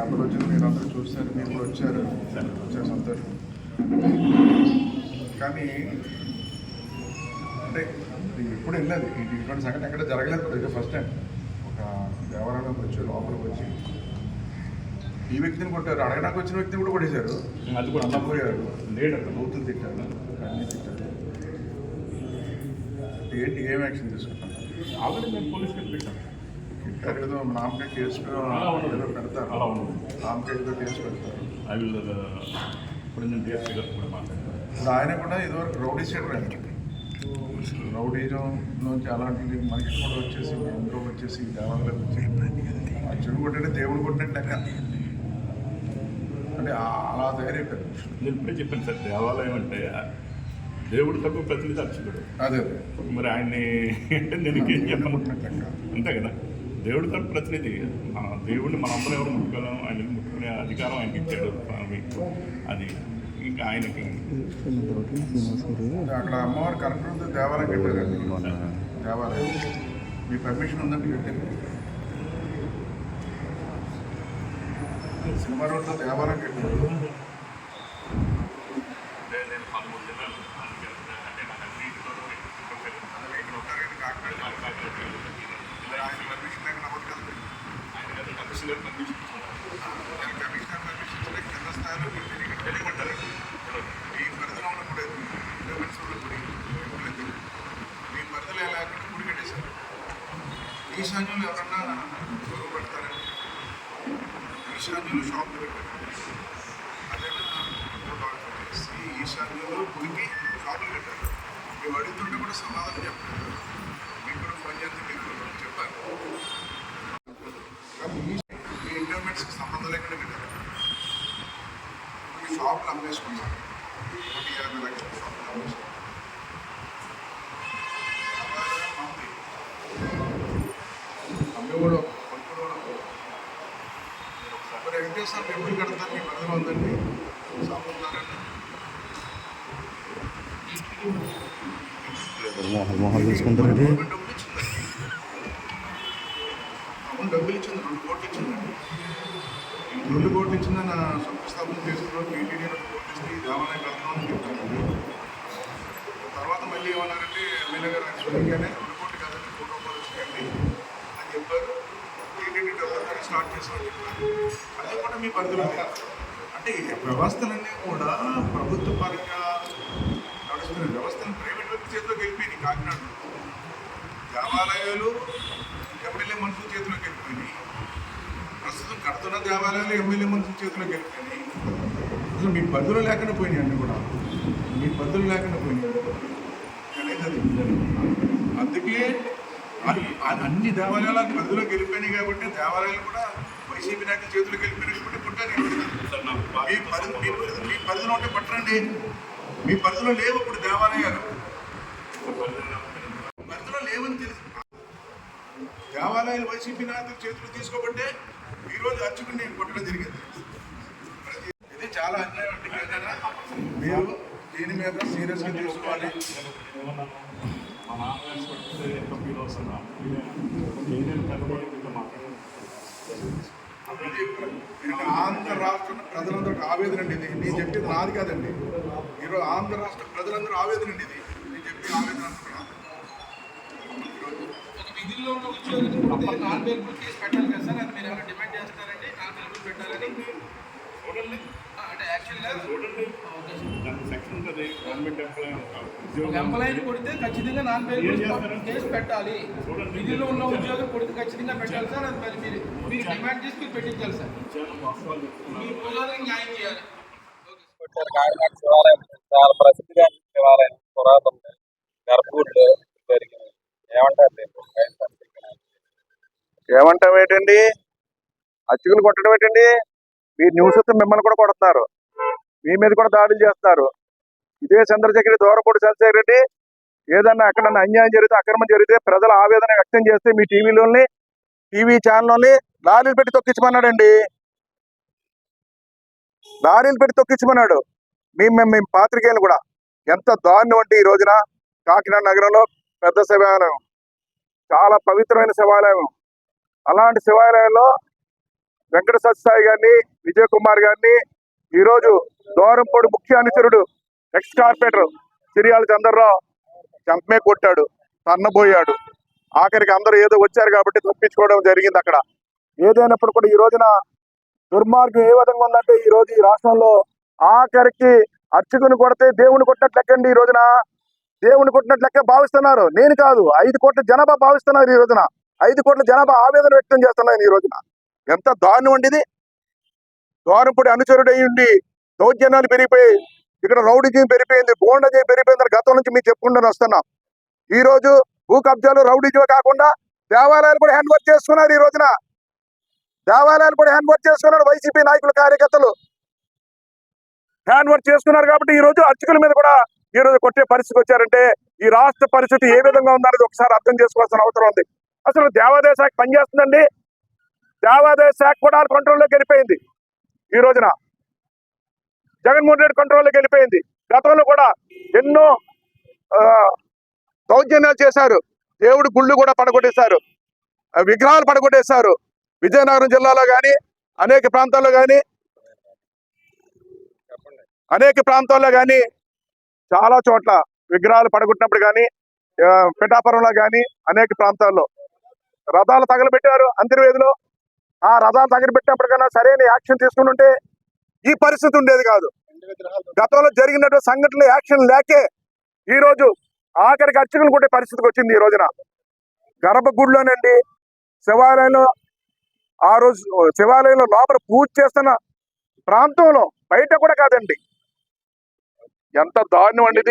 Paper వచ్చింది మీరు అందరూ చూస్తారు మీరు కూడా వచ్చారు. వచ్చారు సంతోషం. కానీ అంటే ఎప్పుడు వెళ్ళలేదు ఇటువంటి సంగతి ఎక్కడ జరగలేదు కదా. ఫస్ట్ టైం ఒక దేవాలయంలోకి వచ్చి లోపలికి వచ్చి ఈ వ్యక్తిని కొట్టారు. అడగడానికి వచ్చిన వ్యక్తిని కూడా కొట్టేశారు. అది కూడా నమ్మపోయారు లేడు అక్కడ. బూతులు తిట్టారు. అన్నీ తిట్టారు. ఏంటి? ఏం యాక్షన్ తీసుకుంటారు? ఆల్రెడీ మేము పోలీస్ కేసు ఏదో పెడతారు. అలా పెడతారు. ఐ విల్ ఇప్పుడు నేను డిఎస్పీ గారు కూడా మాట్లాడతాను. ఇప్పుడు ఆయన కూడా ఇదివరకు రౌడీ షీటర్ ఆయన. రౌడీజం నుంచి అలాంటి మనిషి కూడా వచ్చేసి అందరూ వచ్చేసి దేవాలయం వచ్చి ఆ చెడు కొట్టిన దేవుడు కొట్టినట్టు అంటే అలా తయారైపోయారు. నేను ఇప్పుడే చెప్పాను సార్ దేవాలయం అంటే దేవుడు తక్కువ ప్రతినిధి అర్చకుడు. అదే. మరి ఆయన్ని నేను ఇంకేం చెప్పను? అంతే కదా? దేవుడి తరపు ప్రతినిధి. మన దేవుడిని మనందరం ఎవరు ముట్టుకోలేం ఆయన ముట్టుకునే అధికారం ఆయనకి ఇచ్చాడు స్వామి. అది ఇంకా ఆయనకి. అక్కడ అమ్మవారు కరెక్ట్ దేవాలయం కట్టారండి. దేవాలయం. మీ పర్మిషన్ ఉందండి కట్టారు సినిమా రోడ్లో దేవాలయం కట్టారు. అంటే నాకు ఇక్కడ కాకినాడ ఆయన పర్మిషన్ లేకుండా అవ్వదు కమిషనర్ కమిషనర్ పర్మిషన్ కింద స్థాయిలో వెళ్ళిపోతారు మీ పరిధిలో ఉన్న గుడి మీ పరిధిలో లేకుండా గుడి కట్టేశారు ఈశాన్యంలో ఎవరన్నా గొడవ పెడతారండి ఈశాన్యంలో షాప్ పెట్టారు అదేనా ఫోటో ఈశాన్యంలో గుడికి షాపులు పెట్టారు. మేము అడుగుతుంటే కూడా సమాధానం చెప్పారు మీకు కూడా ఫోన్ చేస్తే మీకు చెప్పారు కానీ ఈ ఈ ఇంటర్మీడియట్స్కి సంబంధం లేకుండా కట్టారు ఈ షాపులు అమ్మేసుకున్నారు ఒకటి యాభై లక్షల. అమ్మేవాడు కొనుక్కునేవాడు ఒక. మరి వెంకటేశ్వర టెంపుల్ కడతారు మీ పరిధిలో ఉందండి సాగుతున్నారండి మోహన్ అవును డబ్బులు ఇచ్చింది రెండు కోట్లు ఇచ్చిందండి రెండు కోట్లు ఇచ్చిందని అంటే ఈ వ్యవస్థలన్నీ కూడా ప్రభుత్వ పరంగా నడుస్తున్న వ్యవస్థను ప్రైవేట్ వ్యక్తి చేతిలోకి వెళ్ళిపోయినాయి కాకినాడలో దేవాలయాలు ఎమ్మెల్యే మనుషుల చేతిలోకి వెళ్ళిపోయినాయి ప్రస్తుతం కడుతున్న దేవాలయాలు ఎమ్మెల్యే మనుషుల చేతిలోకి వెళ్ళిపోయినాయి అసలు మీ బదులు లేకుండా పోయినాయి అన్నీ కూడా. మీ బదులు లేకుండా పోయినాయి అనేది అది అందుకే అన్ని అన్ని దేవాలయాలు బదులోకి వెళ్ళిపోయినాయి కాబట్టి దేవాలయాలు కూడా వైసీపీ నాయకుల చేతిలోకి వెళ్ళిపోయినాయి కాబట్టి పుట్టారు ఈ రోజున. సార్ నాకు మీ పరిధి మీ పరిధి మీ పరిధిలో ఉంటే పట్టరండి. మీ పరిధిలో లేవు ఇప్పుడు దేవాలయాలు పరిధిలో లేవని తెలుసు. దేవాలయాలు వైసీపీ నాయకులు చేతులు తీసుకోబట్టే ఈరోజు అర్చకుడిని కొట్టడం జరిగింది. ఇది చాలా అన్యాయం అండి ఏదైనా మీరు దీని మీద సీరియస్గా తీసుకోవాలి. ఏమన్నా మా ఇది ఆంధ్ర రాష్ట్ర ప్రజలందరూ ఆవేదన అండి ఇది. నేను చెప్పేది నాది కాదండి. ఈరోజు ఆంధ్ర రాష్ట్ర ప్రజలందరూ ఆవేదన అండి ఇది. నేను చెప్పే ఆవేదన విధుల్లో ఉన్న ఉద్యోగులు కొడితే నాన్ బెయిలబుల్ కేసు పెట్టాలి కదా సార్. అది మీరు ఏమైనా డిమాండ్ చేస్తారండి? నాన్ పెట్టాలని? చూడండి అంటే యాక్చువల్గా చూడండి గవర్నమెంట్ ఎంప్లాయీని కొడితే ఖచ్చితంగా నాన్ చేస్తారు? కేసు పెట్టాలి. విధుల్లో ఉన్న ఉద్యోగం కొడితే ఖచ్చితంగా పెట్టాలి సార్. అది మరి మీరు మీరు డిమాండ్ చేసి మీరు పెట్టించాలి సార్. మీ న్యాయం చేయాలి. Okay sir. వచ్చారు కాకినాడ శివాలయం చాలా ప్రసిద్ధిగాంచిన శివాలయం. పురాతన గర్భగుడిలో జరిగింది ఏమంటారు? ఏమంటాం ఏంటండి? అచ్చుకులు కొట్టడం ఏంటండి? మీరు న్యూస్ వస్తే మిమ్మల్ని కూడా కొడుతున్నారు. మీ మీద కూడా దాడులు చేస్తున్నారు. ఇదే చంద్రశేఖర్ దూరపూడి చంద్రశేఖర్ రెడ్డి. ఏదన్నా అక్కడ అన్యాయం జరిగితే అక్రమం జరిగితే ప్రజల ఆవేదన వ్యక్తం చేస్తే మీ టీవీలోని టీవీ ఛానల్లోని లారీలు పెట్టి తొక్కించమన్నాడండి. లారీలు పెట్టి తొక్కించమన్నాడు. మేము మేము మేము పాత్రికేయులు కూడా. ఎంత దారుణం అంటే ఈ రోజున కాకినాడ నగరంలో పెద్ద శివాలయం. చాలా పవిత్రమైన శివాలయం. అలాంటి శివాలయంలో వెంకట సత్యసాయి గారిని విజయ్ కుమార్ గారిని ఈరోజు దూరంపొడి ముఖ్య అనుచరుడు ఎక్స్ కార్పొరేటర్ సిరియాల చంద్రరావు. చంపమే కొట్టాడు తన్నబోయాడు. ఆఖరికి అందరూ ఏదో వచ్చారు కాబట్టి తప్పించుకోవడం జరిగింది అక్కడ. ఏదైనప్పుడు కూడా ఈ రోజున దుర్మార్గం ఏ విధంగా ఉందంటే ఈ రోజు ఈ రాష్ట్రంలో ఆఖరికి అర్చకుని కొడితే దేవుని కొట్టినట్లు లెక్కండి ఈ రోజున. దేవుని కొట్టినట్లు లెక్క భావిస్తున్నారు. నేను కాదు ఐదు కోట్ల జనాభా భావిస్తున్నారు ఈ రోజున. ఐదు కోట్ల జనాభా ఆవేదన వ్యక్తం చేస్తున్నారు ఈ రోజున. ఎంత దారుణం వండిది ఇది. అనుచరుడై అనుచరుడు ఉండి దౌర్జన్యాలు పెరిగిపోయి ఇక్కడ రౌడీజం పెరిగిపోయింది బోండజీ పెరిగిపోయిందని గతం నుంచి మీకు చెప్పుకుంటూ వస్తున్నాం. ఈ రోజు భూ కబ్జాలు రౌడీజం కాకుండా దేవాలయాలు కూడా హ్యాండ్ వర్క్ చేసుకున్నారు ఈ రోజున. దేవాలయాలు కూడా హ్యాండ్ వర్క్ చేసుకున్నారు వైసీపీ నాయకులు కార్యకర్తలు. హ్యాండ్ వర్క్ చేసుకున్నారు కాబట్టి ఈ రోజు అర్చకుల మీద కూడా ఈ రోజు కొట్టే పరిస్థితి వచ్చారంటే ఈ రాష్ట్ర పరిస్థితి ఏ విధంగా ఉందనేది ఒకసారి అర్థం చేసుకోవాల్సిన అవసరం ఉంది. అసలు దేవాదాయ శాఖ పనిచేస్తుందండి? దేవాదాయ శాఖ కూడా కంట్రోల్లోకి వెళ్ళిపోయింది ఈ రోజున. జగన్మోహన్ రెడ్డి కంట్రోల్లోకి వెళ్ళిపోయింది. గతంలో కూడా ఎన్నో దౌర్జన్యాలు చేశారు. దేవుడి గుళ్ళు కూడా పడగొట్టేశారు. విగ్రహాలు పడగొట్టేశారు. విజయనగరం జిల్లాలో కానీ అనేక ప్రాంతాల్లో కానీ అనేక ప్రాంతాల్లో కానీ చాలా చోట్ల విగ్రహాలు పడగొట్టినప్పుడు కానీ పిఠాపురంలో కానీ అనేక ప్రాంతాల్లో. రథాలు తగలబెట్టారు అంతర్వేదిలో. ఆ రథాలు తగలబెట్టినప్పుడు కన్నా సరైన యాక్షన్ తీసుకుని ఉంటే ఈ పరిస్థితి ఉండేది కాదు. గతంలో జరిగినటువంటి సంఘటనలు యాక్షన్ లేకే ఈ రోజు ఆఖరికి అర్చకులు కొట్టే పరిస్థితికి వచ్చింది ఈ రోజున. గర్భగుడిలోనండి శివాలయంలో ఆ రోజు శివాలయంలో లోపల పూజ చేస్తున్న ప్రాంతంలో బయట కూడా కాదండి. ఎంత దారుణం అండి